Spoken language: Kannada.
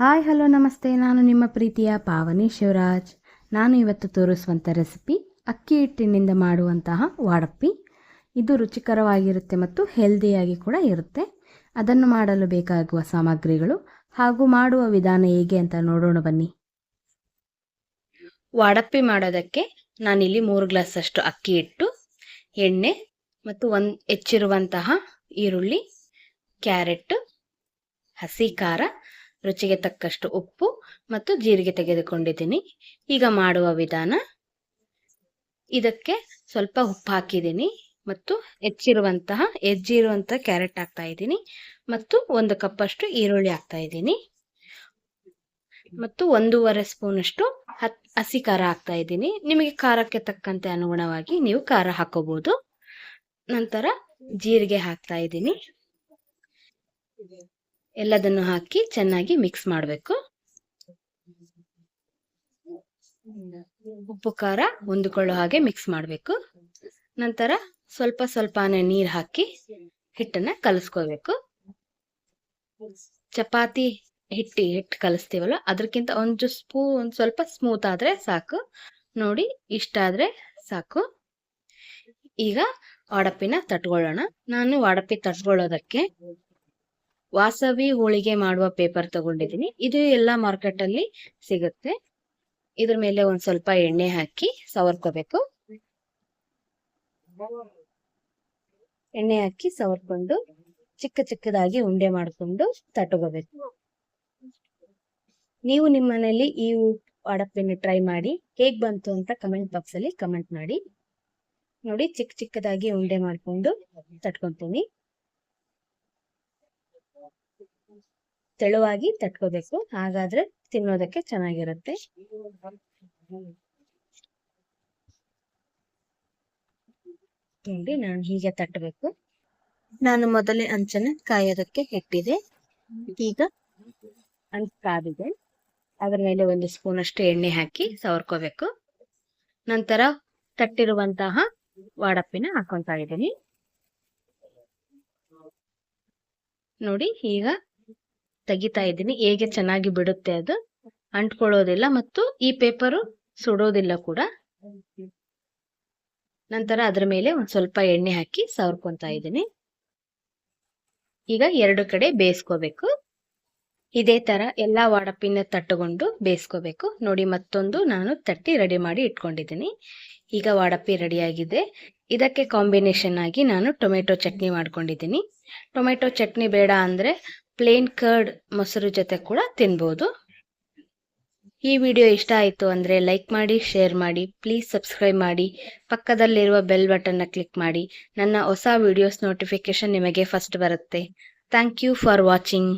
ಹಾಯ್, ಹಲೋ, ನಮಸ್ತೆ. ನಾನು ನಿಮ್ಮ ಪ್ರೀತಿಯ ಪಾವನಿ ಶಿವರಾಜ್. ನಾನು ಇವತ್ತು ತೋರಿಸುವಂಥ ರೆಸಿಪಿ ಅಕ್ಕಿ ಹಿಟ್ಟಿನಿಂದ ಮಾಡುವಂತಹ ವಾಡಪ್ಪಿ. ಇದು ರುಚಿಕರವಾಗಿರುತ್ತೆ ಮತ್ತು ಹೆಲ್ದಿಯಾಗಿ ಕೂಡ ಇರುತ್ತೆ. ಅದನ್ನು ಮಾಡಲು ಬೇಕಾಗುವ ಸಾಮಗ್ರಿಗಳು ಹಾಗೂ ಮಾಡುವ ವಿಧಾನ ಹೇಗೆ ಅಂತ ನೋಡೋಣ ಬನ್ನಿ. ವಾಡಪ್ಪಿ ಮಾಡೋದಕ್ಕೆ ನಾನಿಲ್ಲಿ ಮೂರು ಗ್ಲಾಸ್ ಅಷ್ಟು ಅಕ್ಕಿ ಹಿಟ್ಟು, ಎಣ್ಣೆ ಮತ್ತು ಒಂದು ಹೆಚ್ಚಿರುವಂತಹ ಈರುಳ್ಳಿ, ಕ್ಯಾರೆಟ್, ಹಸಿ ಖಾರ ರುಚಿಗೆ ತಕ್ಕಷ್ಟು ಉಪ್ಪು ಮತ್ತು ಜೀರಿಗೆ ತೆಗೆದುಕೊಂಡಿದ್ದೀನಿ. ಈಗ ಮಾಡುವ ವಿಧಾನ, ಇದಕ್ಕೆ ಸ್ವಲ್ಪ ಉಪ್ಪು ಹಾಕಿದ್ದೀನಿ ಮತ್ತು ಹೆಚ್ಚಿರುವಂತಹ ಹೆಜ್ಜಿರುವಂಥ ಕ್ಯಾರೆಟ್ ಹಾಕ್ತಾ ಇದ್ದೀನಿ ಮತ್ತು ಒಂದು ಕಪ್ಪಷ್ಟು ಈರುಳ್ಳಿ ಹಾಕ್ತಾ ಇದ್ದೀನಿ. ಮತ್ತು ಒಂದೂವರೆ ಸ್ಪೂನಷ್ಟು ಹತ್, ಹಸಿ ಖಾರ ಹಾಕ್ತಾ ಇದ್ದೀನಿ. ನಿಮಗೆ ಖಾರಕ್ಕೆ ತಕ್ಕಂತೆ ಅನುಗುಣವಾಗಿ ನೀವು ಖಾರ ಹಾಕೋಬಹುದು ನಂತರ ಜೀರಿಗೆ ಹಾಕ್ತಾ ಇದ್ದೀನಿ. ಎಲ್ಲದನ್ನು ಹಾಕಿ ಚೆನ್ನಾಗಿ ಮಿಕ್ಸ್ ಮಾಡಬೇಕು. ಉಪ್ಪು, ಖಾರ ಹೊಂದಿಕೊಳ್ಳೋ ಹಾಗೆ ಮಿಕ್ಸ್ ಮಾಡಬೇಕು. ನಂತರ ಸ್ವಲ್ಪ ಸ್ವಲ್ಪನೇ ನೀರು ಹಾಕಿ ಹಿಟ್ಟನ್ನ ಕಲಸ್ಕೋಬೇಕು ಚಪಾತಿ ಹಿಟ್ಟಿ ಹಿಟ್ಟು ಕಲಿಸ್ತೀವಲ್ಲ ಅದಕ್ಕಿಂತ ಒಂದು ಸ್ಪೂ, ಒಂದು ಸ್ವಲ್ಪ ಸ್ಮೂತ್ ಆದ್ರೆ ಸಾಕು. ನೋಡಿ, ಇಷ್ಟ ಆದರೆ ಸಾಕು. ಈಗ ವಾಡಪ್ಪಿನ ತಟ್ಕೊಳ್ಳೋಣ. ನಾನು ವಾಡಪ್ಪಿ ತಟ್ಕೊಳ್ಳೋದಕ್ಕೆ ವಾಸವಿ ಹೋಳಿಗೆ ಮಾಡುವ ಪೇಪರ್ ತಗೊಂಡಿದ್ದೀನಿ. ಇದು ಎಲ್ಲ ಮಾರ್ಕೆಟ್ ಅಲ್ಲಿ ಸಿಗುತ್ತೆ. ಇದ್ರ ಮೇಲೆ ಒಂದ್ ಸ್ವಲ್ಪ ಎಣ್ಣೆ ಹಾಕಿ ಸವರ್ಕೋಬೇಕು. ಎಣ್ಣೆ ಹಾಕಿ ಸವರ್ಕೊಂಡು ಚಿಕ್ಕ ಚಿಕ್ಕದಾಗಿ ಉಂಡೆ ಮಾಡ್ಕೊಂಡು ತಟ್ಕೋಬೇಕು ನೀವು ನಿಮ್ಮ ಮನೆಯಲ್ಲಿ ಈ ಅಡಪ್ಪಿನ ಟ್ರೈ ಮಾಡಿ ಹೇಗ್ ಬಂತು ಅಂತ ಕಮೆಂಟ್ ಬಾಕ್ಸ್ ಅಲ್ಲಿ ಕಮೆಂಟ್ ಮಾಡಿ. ನೋಡಿ ಚಿಕ್ಕ ಚಿಕ್ಕದಾಗಿ ಉಂಡೆ ಮಾಡ್ಕೊಂಡು ತಟ್ಕೊಂತೀನಿ. ತೆಳುವಾಗಿ ತಟ್ಕೋಬೇಕು. ಹಾಗಾದ್ರೆ ತಿನ್ನೋದಕ್ಕೆ ಚೆನ್ನಾಗಿರುತ್ತೆ. ನೋಡಿ, ನಾನು ಹೀಗೆ ತಟ್ಟಬೇಕು ನಾನು ಮೊದಲೇ ಅಂಚನ್ನ ಕಾಯೋದಕ್ಕೆ ಇಟ್ಟಿದೆ ಈಗ ಅಂಚ್ ಕಾದಿದೆ. ಅದರ ಮೇಲೆ ಒಂದು ಸ್ಪೂನ್ ಅಷ್ಟು ಎಣ್ಣೆ ಹಾಕಿ ಸವರ್ಕೋಬೇಕು. ನಂತರ ತಟ್ಟಿರುವಂತಹ ವಾಡಪ್ಪಿನ ಹಾಕೊಂತಾ ಇದ್ದೀನಿ. ನೋಡಿ, ಈಗ ತೆಗಿತಾ ಇದ್ದೀನಿ. ಹೇಗೆ ಚೆನ್ನಾಗಿ ಬಿಡುತ್ತೆ ಅದು ಅಂಟ್ಕೊಳ್ಳೋದಿಲ್ಲ ಮತ್ತು ಈ ಪೇಪರು ಸುಡೋದಿಲ್ಲ ಕೂಡ. ನಂತರ ಅದರ ಮೇಲೆ ಒಂದ್ ಸ್ವಲ್ಪ ಎಣ್ಣೆ ಹಾಕಿ ಸವರ್ಕೊತಾ ಇದ್ದೀನಿ. ಈಗ ಎರಡು ಕಡೆ ಬೇಯಿಸ್ಕೋಬೇಕು. ಇದೇ ತರ ಎಲ್ಲಾ ವಾಡಪ್ಪಿನ ತಟ್ಟುಕೊಂಡು ಬೇಯಿಸ್ಕೋಬೇಕು. ನೋಡಿ ಮತ್ತೊಂದು ನಾನು ತಟ್ಟಿ ರೆಡಿ ಮಾಡಿ ಇಟ್ಕೊಂಡಿದ್ದೀನಿ. ಈಗ ವಾಡಪ್ಪಿ ರೆಡಿಯಾಗಿದೆ ಇದಕ್ಕೆ ಕಾಂಬಿನೇಷನ್ ಆಗಿ ನಾನು ಟೊಮೆಟೊ ಚಟ್ನಿ ಮಾಡ್ಕೊಂಡಿದ್ದೀನಿ. ಟೊಮೆಟೊ ಚಟ್ನಿ ಬೇಡ ಅಂದ್ರೆ ಪ್ಲೇನ್ ಕರ್ಡ್ ಮೊಸರು ಜೊತೆ ಕೂಡ ತಿನ್ಬೋದು. ಈ ವಿಡಿಯೋ ಇಷ್ಟ ಆಯಿತು ಅಂದರೆ ಲೈಕ್ ಮಾಡಿ ಶೇರ್ ಮಾಡಿ ಪ್ಲೀಸ್ ಸಬ್ಸ್ಕ್ರೈಬ್ ಮಾಡಿ, ಪಕ್ಕದಲ್ಲಿರುವ ಬೆಲ್ ಬಟನ್ನ ಕ್ಲಿಕ್ ಮಾಡಿ. ನನ್ನ ಹೊಸ ವಿಡಿಯೋಸ್ ನೋಟಿಫಿಕೇಶನ್ ನಿಮಗೆ ಫಸ್ಟ್ ಬರುತ್ತೆ. Thank you for watching